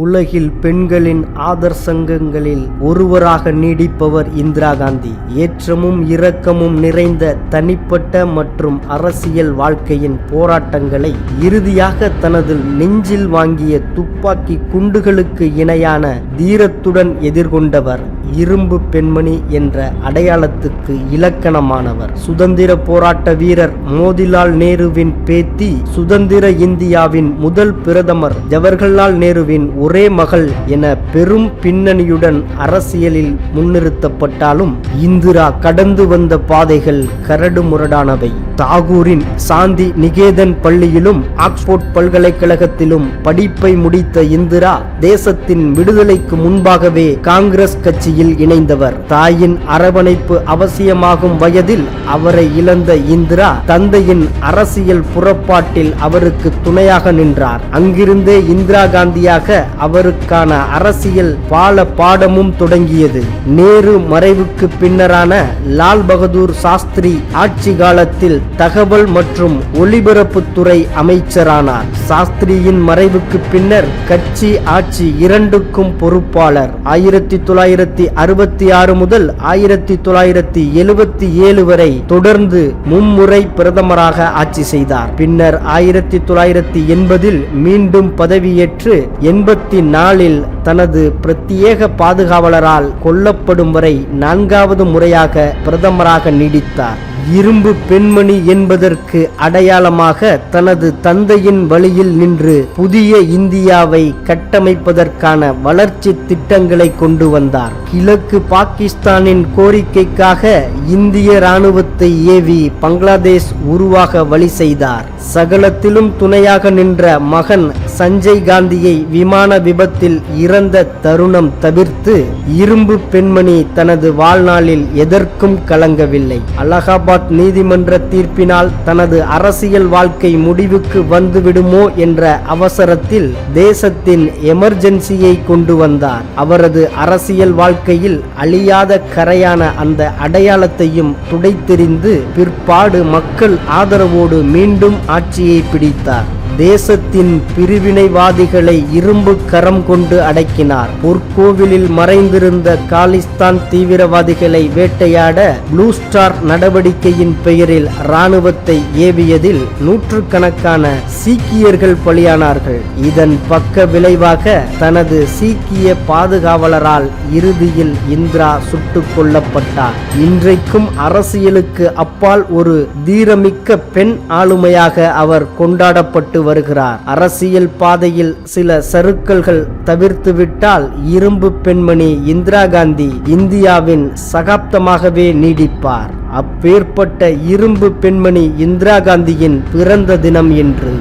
உலகில் பெண்களின் ஆதர்சங்கங்களில் ஒருவராக நீடிப்பவர் இந்திரா காந்தி. ஏற்றமும் இரக்கமும் நிறைந்த தனிப்பட்ட மற்றும் அரசியல் வாழ்க்கையின் போராட்டங்களை இறுதியாக தனது நெஞ்சில் வாங்கிய துப்பாக்கி குண்டுகளுக்கு இணையான தீரத்துடன் எதிர்கொண்டவர். இரும்பு பெண்மணி என்ற அடையாளத்துக்கு இலக்கணமானவர். சுதந்திர போராட்ட வீரர் மோதிலால் நேருவின் பேத்தி சுதந்திர இந்தியாவின் முதல் பிரதமர் ஜவஹர்லால் நேருவின் ஒரே மகள் என பெரும் பின்னணியுடன் அரசியலில் முன்னிறுத்தப்பட்டாலும் இந்திரா கடந்து வந்த பாதைகள் கரடுமுரடானவை தாகூரின் சாந்தி நிகேதன் பள்ளியிலும் ஆக்ஸ்போர்ட் பல்கலைக்கழகத்திலும் படிப்பை முடித்த இந்திரா தேசத்தின் விடுதலைக்கு முன்பாகவே காங்கிரஸ் கட்சியில் இணைந்தவர். தாயின் அரவணைப்பு அவசியமாகும் வயதில் அவரை இழந்த இந்திரா தந்தையின் அரசியல் புறப்பாட்டில் அவருக்கு துணையாக நின்றார். அங்கிருந்தே இந்திரா காந்தியாக அவருக்கான அரசியல் பால பாடமும் தொடங்கியது. நேரு மறைவுக்கு பின்னரான லால் பகதூர் சாஸ்திரி ஆட்சி காலத்தில் தகவல் மற்றும் ஒலிபரப்புத்துறை அமைச்சரானார். சாஸ்திரியின் மறைவுக்கு பின்னர் கட்சி ஆட்சி இரண்டுக்கும் பொறுப்பாளர். ஆயிரத்தி தொள்ளாயிரத்தி அறுபத்தி ஆறு முதல் ஆயிரத்தி தொள்ளாயிரத்தி எழுபத்தி ஏழு வரை தொடர்ந்து மும்முறை பிரதமராக ஆட்சி செய்தார். பின்னர் ஆயிரத்தி தொள்ளாயிரத்தி எண்பதில் மீண்டும் பதவியேற்று எண்பத்தி நாலில் தனது பிரத்யேக பாதுகாவலரால் கொல்லப்படும் வரை நான்காவது முறையாக பிரதமராக நீடித்தார். இரும்பு பெண்மணி என்பதற்கு அடையாளமாக தனது தந்தையின் வழியில் நின்று புதிய இந்தியாவை கட்டமைப்பதற்கான வளர்ச்சி திட்டங்களை கொண்டு வந்தார். கிழக்கு பாகிஸ்தானின் கோரிக்கைக்காக இந்திய ராணுவத்தை ஏவி பங்களாதேஷ் உருவாக வழி செய்தார். சகலத்திலும் துணையாக நின்ற மகன் சஞ்சய் காந்தியை விமான விபத்தில் இறந்த தருணம் தவிர்த்து இரும்பு பெண்மணி தனது வாழ்நாளில் எதற்கும் கலங்கவில்லை. அலகாபாத் நீதிமன்ற தீர்ப்பினால் தனது அரசியல் வாழ்க்கை முடிவுக்கு வந்துவிடுமோ என்ற அவசரத்தில் தேசத்தின் எமர்ஜென்சியை கொண்டு வந்தார். அவரது அரசியல் வாழ்க்கையில் அழியாத கரையான அந்த அடையாளத்தையும் துடைத்தெறிந்து பிற்பாடு மக்கள் ஆதரவோடு மீண்டும் ஆட்சியை பிடித்தார். தேசத்தின் பிரிவினைவாதிகளை இரும்பு கரம் கொண்டு அடக்கினார். பொற்கோவிலில் மறைந்திருந்த காலிஸ்தான் தீவிரவாதிகளை வேட்டையாட ப்ளூ ஸ்டார் நடவடிக்கையின் பெயரில் இராணுவத்தை ஏவியதில் நூற்றுக்கணக்கான சீக்கியர்கள் பலியானார்கள். இதன் பக்க விளைவாக தனது சீக்கிய பாதுகாவலரால் இறுதியில் இந்திரா சுட்டுக் கொல்லப்பட்டார். இன்றைக்கும் அரசியலுக்கு அப்பால் ஒரு தீரமிக்க பெண் ஆளுமையாக அவர் கொண்டாடப்பட்டு வருகிறார். அரசியல் பாதையில் சில சறுக்கல்கள் தவிர்த்துவிட்டால் இரும்பு பெண்மணி இந்திரா காந்தி இந்தியாவின் சகாப்தமாகவே நீடிப்பார். அப்பேற்பட்ட இரும்பு பெண்மணி இந்திரா காந்தியின் பிறந்த தினம் என்று